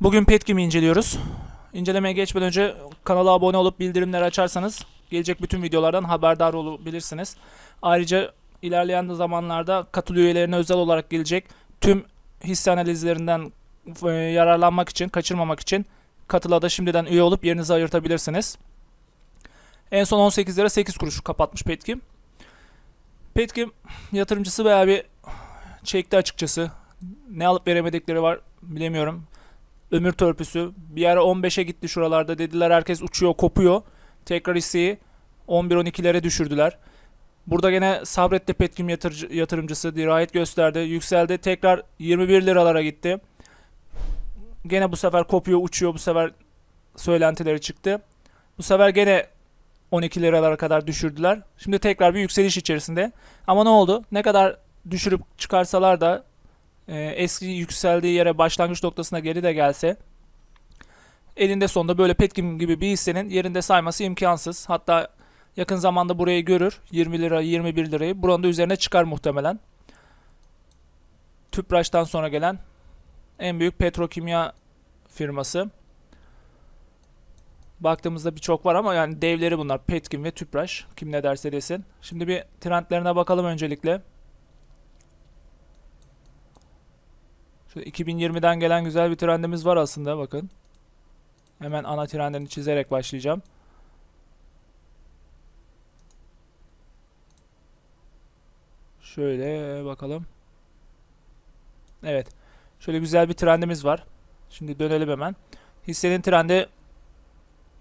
Bugün Petkim'i inceliyoruz. İncelemeye geçmeden önce kanala abone olup bildirimleri açarsanız gelecek bütün videolardan haberdar olabilirsiniz. Ayrıca ilerleyen zamanlarda katıl üyelerine özel olarak gelecek tüm hisse analizlerinden e, yararlanmak için, kaçırmamak için katıla da şimdiden üye olup yerinizi ayırtabilirsiniz. En son 18 lira 8 kuruş kapatmış Petkim. Petkim yatırımcısı bayağı bir çekti açıkçası. Ne alıp veremedikleri var bilemiyorum. Ömür törpüsü. Bir ara 15'e gitti şuralarda dediler herkes uçuyor kopuyor. Tekrar hisseyi 11-12'lere düşürdüler. Burada gene sabretti Petkim yatırıcı, yatırımcısı dirayet gösterdi. Yükseldi tekrar 21 liralara gitti. Gene bu sefer kopuyor uçuyor bu sefer söylentileri çıktı. Bu sefer gene 12 liralara kadar düşürdüler. Şimdi tekrar bir yükseliş içerisinde. Ama ne oldu? Ne kadar düşürüp çıkarsalar da e, eski yükseldiği yere başlangıç noktasına geri de gelse elinde sonunda böyle Petkim gibi bir hissenin yerinde sayması imkansız. Hatta yakın zamanda burayı görür. 20 lira 21 lirayı. Buranın da üzerine çıkar muhtemelen. Tüpraş'tan sonra gelen en büyük petrokimya firması. Baktığımızda birçok var ama yani devleri bunlar. Petkim ve Tüpraş. Kim ne derse desin. Şimdi bir trendlerine bakalım öncelikle. Şu 2020'den gelen güzel bir trendimiz var aslında bakın. Hemen ana trendini çizerek başlayacağım. Şöyle bakalım. Evet. Şöyle güzel bir trendimiz var. Şimdi dönelim hemen. Hissenin trendi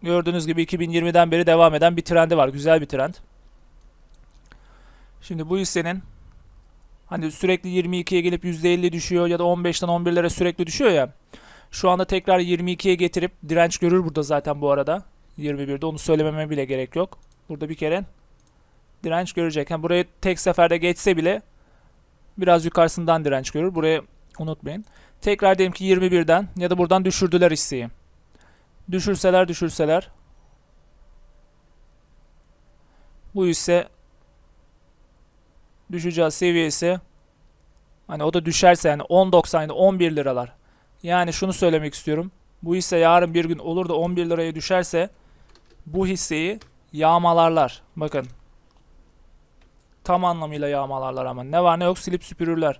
gördüğünüz gibi 2020'den beri devam eden bir trendi var. Güzel bir trend. Şimdi bu hissenin hani sürekli 22'ye gelip %50 düşüyor ya da 15'ten 11'lere sürekli düşüyor ya. Şu anda tekrar 22'ye getirip direnç görür burada zaten bu arada. 21'de onu söylememe bile gerek yok. Burada bir kere direnç görecek. Yani buraya tek seferde geçse bile biraz yukarısından direnç görür. Burayı unutmayın. Tekrar diyelim ki 21'den ya da buradan düşürdüler hisseyi. Düşürseler düşürseler bu hisse düşeceği seviyesi hani o da düşerse yani 10.90 11 liralar. Yani şunu söylemek istiyorum. Bu hisse yarın bir gün olur da 11 liraya düşerse bu hisseyi yağmalarlar. Bakın. Tam anlamıyla yağmalarlar ama. Ne var ne yok silip süpürürler.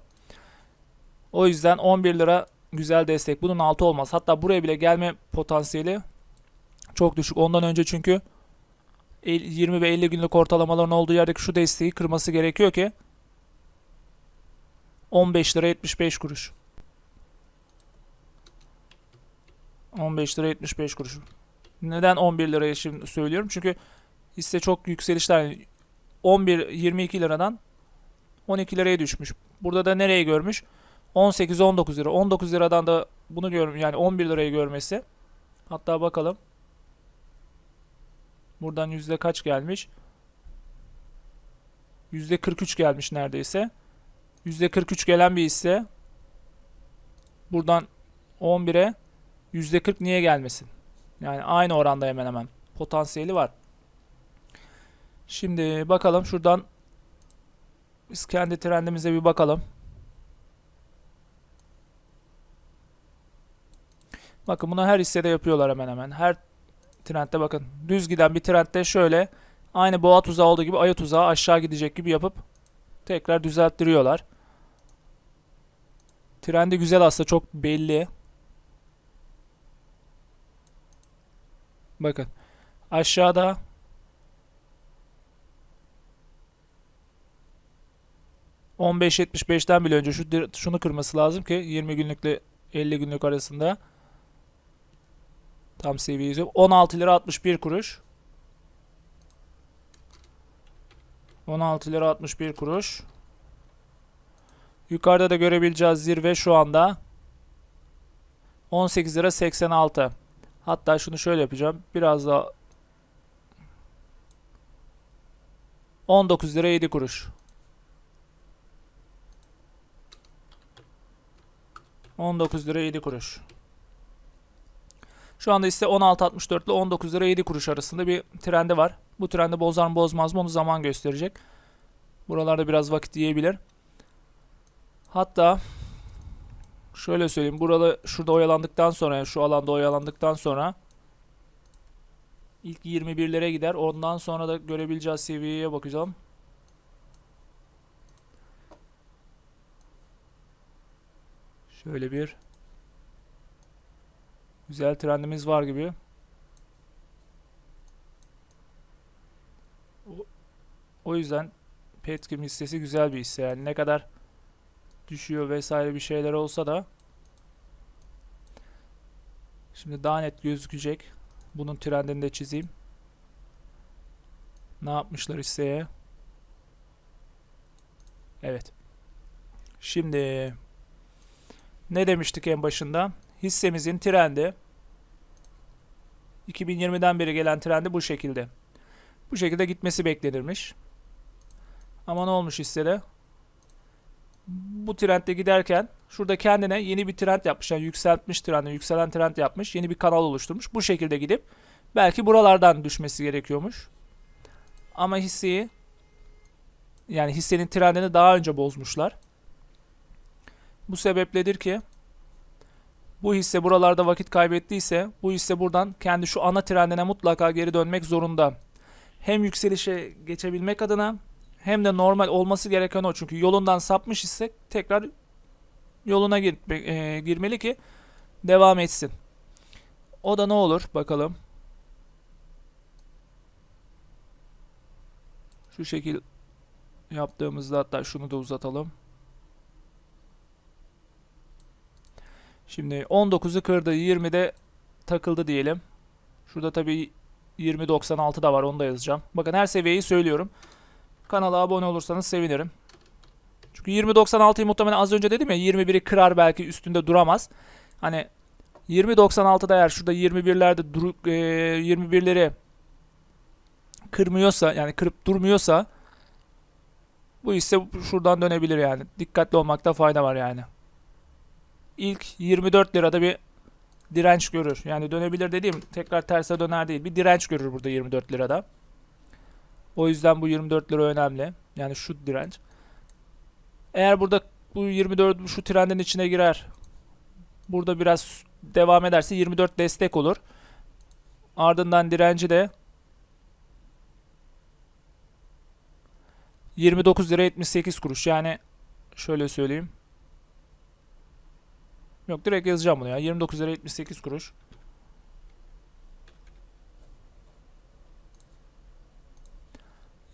O yüzden 11 lira güzel destek. Bunun altı olmaz. Hatta buraya bile gelme potansiyeli çok düşük. Ondan önce çünkü 20 ve 50 günlük ortalamaların olduğu yerdeki şu desteği kırması gerekiyor ki 15 lira 75 kuruş. 15 lira 75 kuruş. Neden 11 liraya şimdi söylüyorum? Çünkü hisse çok yükselişler. Yani 11 22 liradan 12 liraya düşmüş. Burada da nereye görmüş? 18 19 lira. 19 liradan da bunu görüm yani 11 lirayı görmesi. Hatta bakalım. Buradan yüzde kaç gelmiş? Yüzde 43 gelmiş neredeyse. Yüzde 43 gelen bir hisse. Buradan 11'e yüzde 40 niye gelmesin? Yani aynı oranda hemen hemen potansiyeli var. Şimdi bakalım şuradan biz kendi trendimize bir bakalım. Bakın bunu her hissede yapıyorlar hemen hemen. Her trendde bakın. Düz giden bir trendde şöyle aynı boğa tuzağı olduğu gibi aya tuzağı aşağı gidecek gibi yapıp tekrar düzelttiriyorlar. Trendi güzel aslında çok belli. Bakın. Aşağıda ...15.75'ten bile önce şu şunu kırması lazım ki 20 günlükle 50 günlük arasında tam seviye yazıyorum. 16 lira 61 kuruş. 16 lira 61 kuruş. Yukarıda da görebileceğiz zirve şu anda 18 lira 86. Hatta şunu şöyle yapacağım. Biraz daha 19 lira 7 kuruş. 19 lira 7 kuruş. Şu anda ise 16.64 ile 19 lira 7 kuruş arasında bir trendi var. Bu trendi bozar mı bozmaz mı onu zaman gösterecek. Buralarda biraz vakit yiyebilir. Hatta şöyle söyleyeyim. Burada şurada oyalandıktan sonra yani şu alanda oyalandıktan sonra ilk 21'lere gider. Ondan sonra da görebileceğiz seviyeye bakacağım. Şöyle bir güzel trendimiz var gibi. O, yüzden Petkim hissesi güzel bir hisse. Yani ne kadar düşüyor vesaire bir şeyler olsa da şimdi daha net gözükecek. Bunun trendini de çizeyim. Ne yapmışlar hisseye? Evet. Şimdi ne demiştik en başında? Hissemizin trendi 2020'den beri gelen trendi bu şekilde. Bu şekilde gitmesi beklenirmiş. Ama ne olmuş hissede? Bu trendde giderken şurada kendine yeni bir trend yapmış. Yani yükseltmiş trendi, yükselen trend yapmış. Yeni bir kanal oluşturmuş. Bu şekilde gidip belki buralardan düşmesi gerekiyormuş. Ama hisseyi yani hissenin trendini daha önce bozmuşlar. Bu sebepledir ki bu hisse buralarda vakit kaybettiyse bu hisse buradan kendi şu ana trendine mutlaka geri dönmek zorunda. Hem yükselişe geçebilmek adına hem de normal olması gereken o. Çünkü yolundan sapmış ise tekrar yoluna gir, e, girmeli ki devam etsin. O da ne olur bakalım. Şu şekil yaptığımızda hatta şunu da uzatalım. Şimdi 19'u kırdı. 20'de takıldı diyelim. Şurada tabii 20.96 da var. Onu da yazacağım. Bakın her seviyeyi söylüyorum. Kanala abone olursanız sevinirim. Çünkü 20.96'yı muhtemelen az önce dedim ya 21'i kırar belki üstünde duramaz. Hani 20.96'da eğer şurada 21'lerde duru, e, 21'leri kırmıyorsa yani kırıp durmuyorsa bu hisse şuradan dönebilir yani. Dikkatli olmakta fayda var yani. İlk 24 lirada bir direnç görür. Yani dönebilir dediğim tekrar terse döner değil. Bir direnç görür burada 24 lirada. O yüzden bu 24 lira önemli. Yani şu direnç. Eğer burada bu 24 şu trendin içine girer. Burada biraz devam ederse 24 destek olur. Ardından direnci de 29 lira 78 kuruş. Yani şöyle söyleyeyim. Yok direkt yazacağım bunu ya. 29 lira 78 kuruş.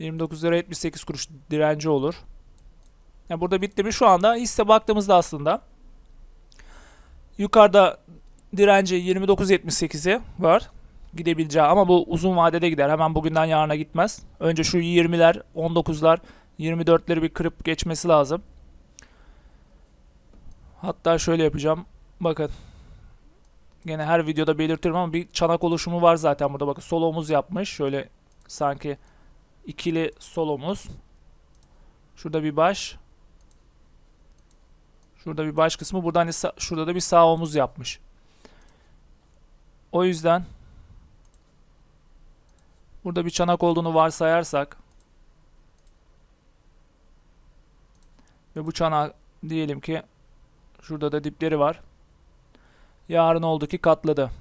...29 lira 78 kuruş direnci olur. Yani burada bitti mi? Şu anda hisse baktığımızda aslında... ...yukarıda direnci 29.78'i var. Gidebileceği ama bu uzun vadede gider. Hemen bugünden yarına gitmez. Önce şu 20'ler, 19'lar, 24'leri bir kırıp geçmesi lazım. Hatta şöyle yapacağım. Bakın. Gene her videoda belirtirim ama bir çanak oluşumu var zaten burada. Bakın sol omuz yapmış. Şöyle sanki ikili sol omuz. Şurada bir baş. Şurada bir baş kısmı. Burada hani şurada da bir sağ omuz yapmış. O yüzden burada bir çanak olduğunu varsayarsak ve bu çanak diyelim ki Şurada da dipleri var. Yarın oldu ki katladı.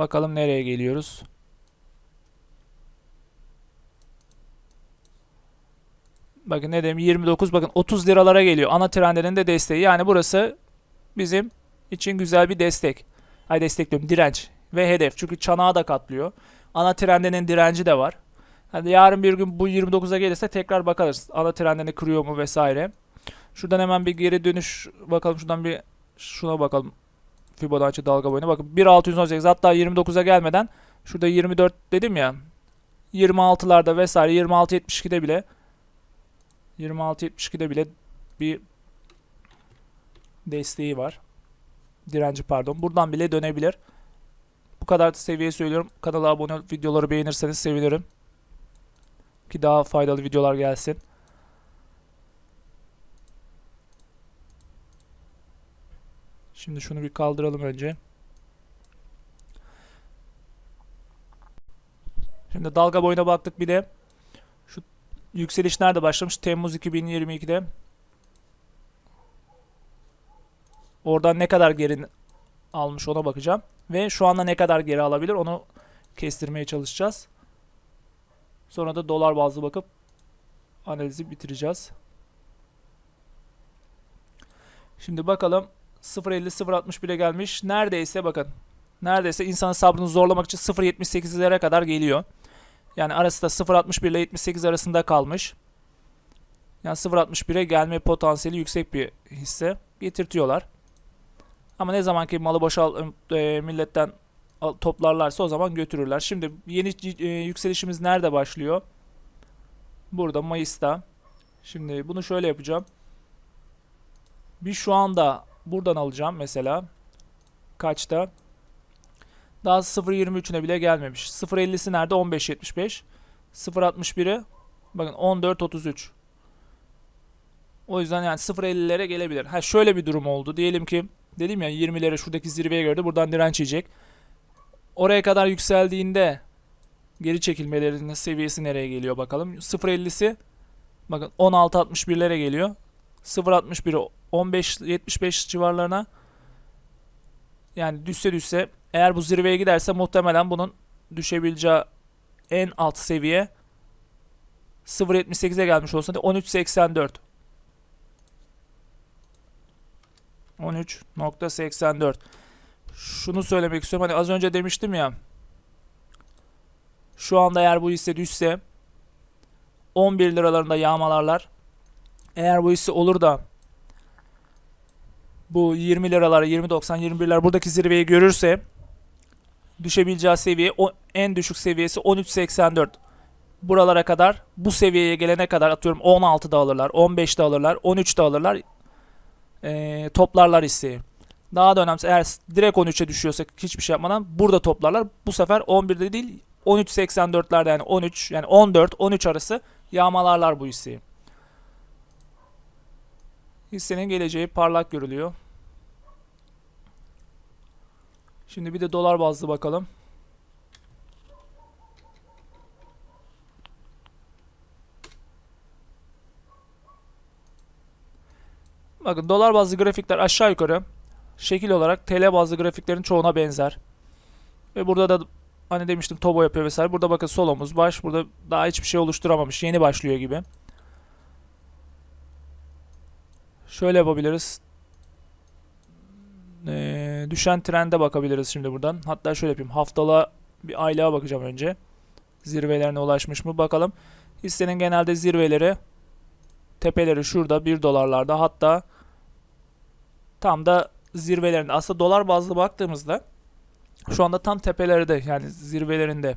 Bakalım nereye geliyoruz. Bakın ne dedim 29 bakın 30 liralara geliyor. Ana trendinin de desteği. Yani burası bizim için güzel bir destek. Ay destek diyorum direnç ve hedef. Çünkü çanağı da katlıyor. Ana trendinin direnci de var. Hadi yarın bir gün bu 29'a gelirse tekrar bakarız. Ana trendini kırıyor mu vesaire. Şuradan hemen bir geri dönüş bakalım. Şuradan bir şuna bakalım. Fibonacci dalga boyuna. Bakın 1.618 hatta 29'a gelmeden şurada 24 dedim ya. 26'larda vesaire 26.72'de bile 26.72'de bile bir desteği var. Direnci pardon. Buradan bile dönebilir. Bu kadar seviye söylüyorum. Kanala abone olup videoları beğenirseniz sevinirim ki daha faydalı videolar gelsin. Şimdi şunu bir kaldıralım önce. Şimdi dalga boyuna baktık bir de şu yükseliş nerede başlamış? Temmuz 2022'de. Oradan ne kadar geri almış ona bakacağım. Ve şu anda ne kadar geri alabilir onu kestirmeye çalışacağız. Sonra da dolar bazlı bakıp analizi bitireceğiz. Şimdi bakalım 0.50 0.61'e gelmiş. Neredeyse bakın. Neredeyse insanın sabrını zorlamak için 0.78'lere kadar geliyor. Yani arası da 0.61 ile 78 arasında kalmış. Yani 0.61'e gelme potansiyeli yüksek bir hisse. Getirtiyorlar. Ama ne zaman ki malı boşal e, milletten toplarlarsa o zaman götürürler. Şimdi yeni e, yükselişimiz nerede başlıyor? Burada Mayıs'ta. Şimdi bunu şöyle yapacağım. Bir şu anda buradan alacağım mesela. Kaçta? Daha 0.23'üne bile gelmemiş. 0.50'si nerede? 15.75. 0.61'i bakın 14.33. O yüzden yani 0.50'lere gelebilir. Ha şöyle bir durum oldu. Diyelim ki dedim ya 20'lere şuradaki zirveye gördü. Buradan direnç yiyecek. Oraya kadar yükseldiğinde geri çekilmelerinin seviyesi nereye geliyor bakalım. 0.50'si bakın 16.61'lere geliyor. 0.61'i 15.75 civarlarına yani düşse düşse eğer bu zirveye giderse muhtemelen bunun düşebileceği en alt seviye 0.78'e gelmiş olsa da 13.84 13.84 Şunu söylemek istiyorum. Hani az önce demiştim ya. Şu anda eğer bu hisse düşse 11 liralarında yağmalarlar. Eğer bu hisse olur da bu 20 liralar, 20.90, 21'ler buradaki zirveyi görürse düşebileceği seviye o en düşük seviyesi 13.84. Buralara kadar bu seviyeye gelene kadar atıyorum 16'da alırlar, 15'te alırlar, 13'te alırlar. Eee, toplarlar hisseyi. Daha da önemlisi eğer direkt 13'e düşüyorsa hiçbir şey yapmadan burada toplarlar. Bu sefer 11'de değil 13.84'lerde yani 13 yani 14 13 arası yağmalarlar bu hisseyi. Hissenin geleceği parlak görülüyor. Şimdi bir de dolar bazlı bakalım. Bakın dolar bazlı grafikler aşağı yukarı şekil olarak TL bazlı grafiklerin çoğuna benzer. Ve burada da hani demiştim Tobo yapıyor vesaire. Burada bakın sol omuz baş. Burada daha hiçbir şey oluşturamamış. Yeni başlıyor gibi. Şöyle yapabiliriz. Ee, düşen trende bakabiliriz şimdi buradan. Hatta şöyle yapayım. Haftalığa bir aylığa bakacağım önce. Zirvelerine ulaşmış mı bakalım. Hissenin genelde zirveleri tepeleri şurada 1 dolarlarda hatta tam da zirvelerinde. Aslında dolar bazlı baktığımızda şu anda tam tepelerde yani zirvelerinde.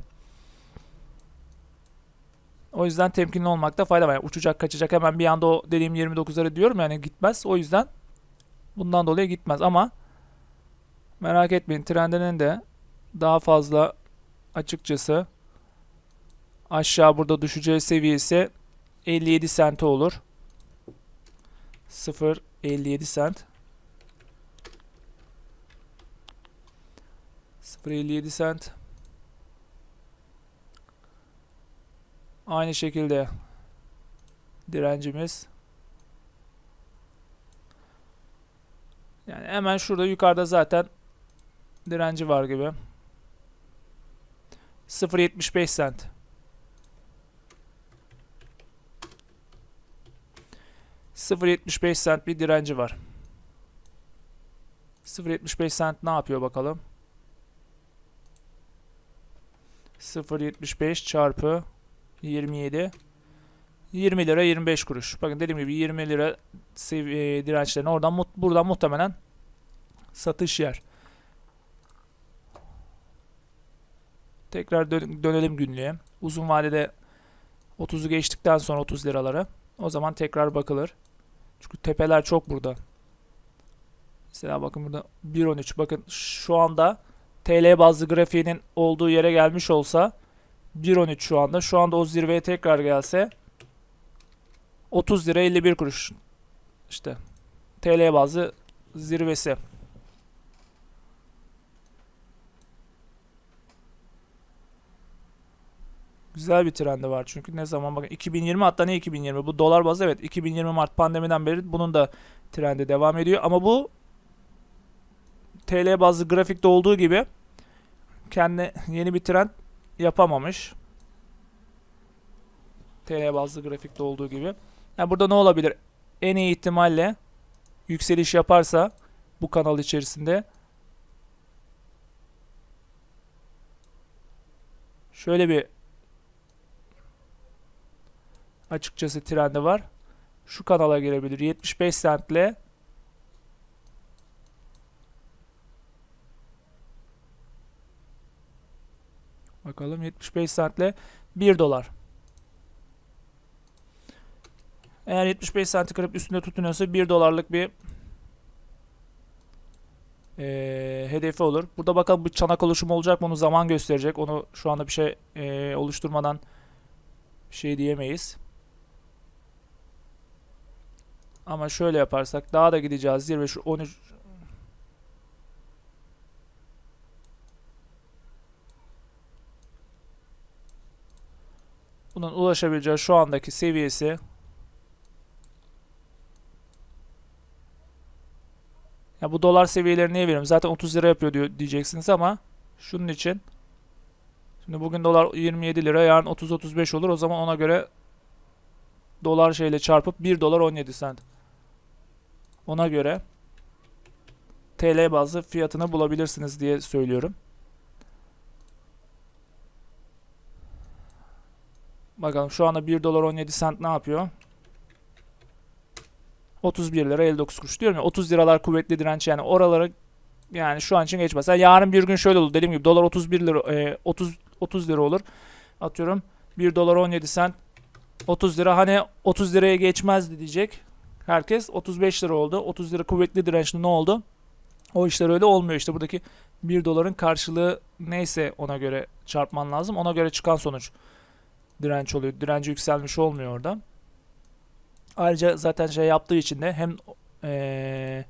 O yüzden temkinli olmakta fayda var. Yani uçacak kaçacak hemen bir anda o dediğim 29'ları diyorum yani gitmez. O yüzden bundan dolayı gitmez ama merak etmeyin trendinin de daha fazla açıkçası aşağı burada düşeceği seviyesi 57 sente olur. 0.57 sent. 0.57 sent. Aynı şekilde direncimiz. Yani hemen şurada yukarıda zaten direnci var gibi. 0.75 sent. ...0.75 sent bir direnci var. 0.75 sent ne yapıyor bakalım? 0.75 çarpı 27 20 lira 25 kuruş. Bakın dediğim gibi 20 lira seviye dirençlerini oradan buradan muhtemelen satış yer. Tekrar dön- dönelim günlüğe. Uzun vadede 30'u geçtikten sonra 30 liralara. O zaman tekrar bakılır. Çünkü tepeler çok burada. Mesela bakın burada 1.13. Bakın şu anda TL bazlı grafiğinin olduğu yere gelmiş olsa 1.13 şu anda. Şu anda o zirveye tekrar gelse 30 lira 51 kuruş. İşte TL bazlı zirvesi. Güzel bir trendi var çünkü ne zaman bakın 2020 hatta ne 2020 bu dolar bazlı evet 2020 Mart pandemiden beri bunun da trendi devam ediyor ama bu TL bazlı grafikte olduğu gibi kendi yeni bir trend yapamamış. TL bazlı grafikte olduğu gibi. Yani burada ne olabilir? En iyi ihtimalle yükseliş yaparsa bu kanal içerisinde şöyle bir açıkçası trendi var. Şu kanala girebilir. 75 centle Bakalım 75 centle 1 dolar. Eğer 75 senti kırıp üstünde tutunuyorsa 1 dolarlık bir eee, hedefi olur. Burada bakalım bu çanak oluşumu olacak mı onu zaman gösterecek. Onu şu anda bir şey eee, oluşturmadan şey diyemeyiz. Ama şöyle yaparsak daha da gideceğiz. Zirve şu 13 Bunun ulaşabileceği şu andaki seviyesi Ya bu dolar seviyeleri niye veriyorum? Zaten 30 lira yapıyor diyor diyeceksiniz ama şunun için Şimdi bugün dolar 27 lira, yarın 30-35 olur. O zaman ona göre dolar şeyle çarpıp 1 dolar 17 sent. Ona göre TL bazlı fiyatını bulabilirsiniz diye söylüyorum. Bakalım şu anda 1 dolar 17 sent ne yapıyor? 31 lira 59 kuruş diyorum ya 30 liralar kuvvetli direnç yani oralara yani şu an için geçmez. Yani yarın bir gün şöyle olur dediğim gibi dolar 31 lira e, 30 30 lira olur. Atıyorum 1 dolar 17 sent 30 lira hani 30 liraya geçmezdi diyecek. Herkes 35 lira oldu. 30 lira kuvvetli dirençli ne oldu? O işler öyle olmuyor işte buradaki 1 doların karşılığı neyse ona göre çarpman lazım. Ona göre çıkan sonuç direnç oluyor. Direnci yükselmiş olmuyor orada. Ayrıca zaten şey yaptığı için de hem eee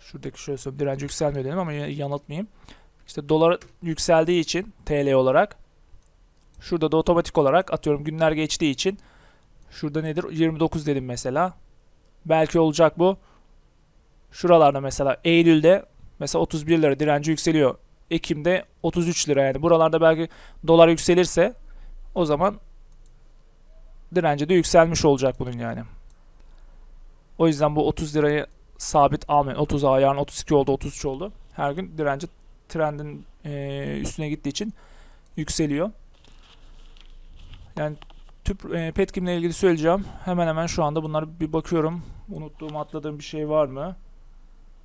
şuradaki şöyle söyleyeyim direnci yükselmiyor dedim ama yanıltmayayım. İşte dolar yükseldiği için TL olarak şurada da otomatik olarak atıyorum günler geçtiği için şurada nedir 29 dedim mesela. Belki olacak bu. Şuralarda mesela Eylül'de mesela 31 lira direnci yükseliyor. Ekim'de 33 lira yani buralarda belki dolar yükselirse o zaman direnci de yükselmiş olacak bunun yani. O yüzden bu 30 lirayı sabit almayın. 30 A yarın 32 oldu, 33 oldu. Her gün direnci trendin eee, üstüne gittiği için yükseliyor. Yani tüp e, Petkim'le ilgili söyleyeceğim. Hemen hemen şu anda bunları bir bakıyorum. Unuttuğum, atladığım bir şey var mı?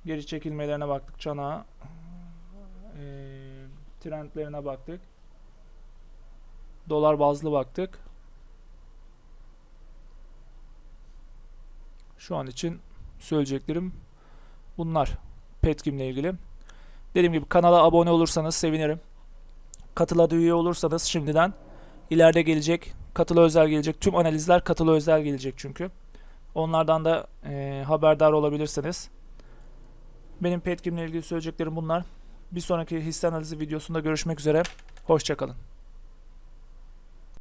Geri çekilmelerine baktık çanağa. Eee, trendlerine baktık. Dolar bazlı baktık. Şu an için söyleyeceklerim bunlar. Petkim'le ilgili. Dediğim gibi kanala abone olursanız sevinirim. Katıla üye olursanız şimdiden ileride gelecek, katıla özel gelecek. Tüm analizler katıla özel gelecek çünkü. Onlardan da eee, haberdar olabilirsiniz. Benim Petkim'le ilgili söyleyeceklerim bunlar. Bir sonraki hisse analizi videosunda görüşmek üzere. Hoşçakalın.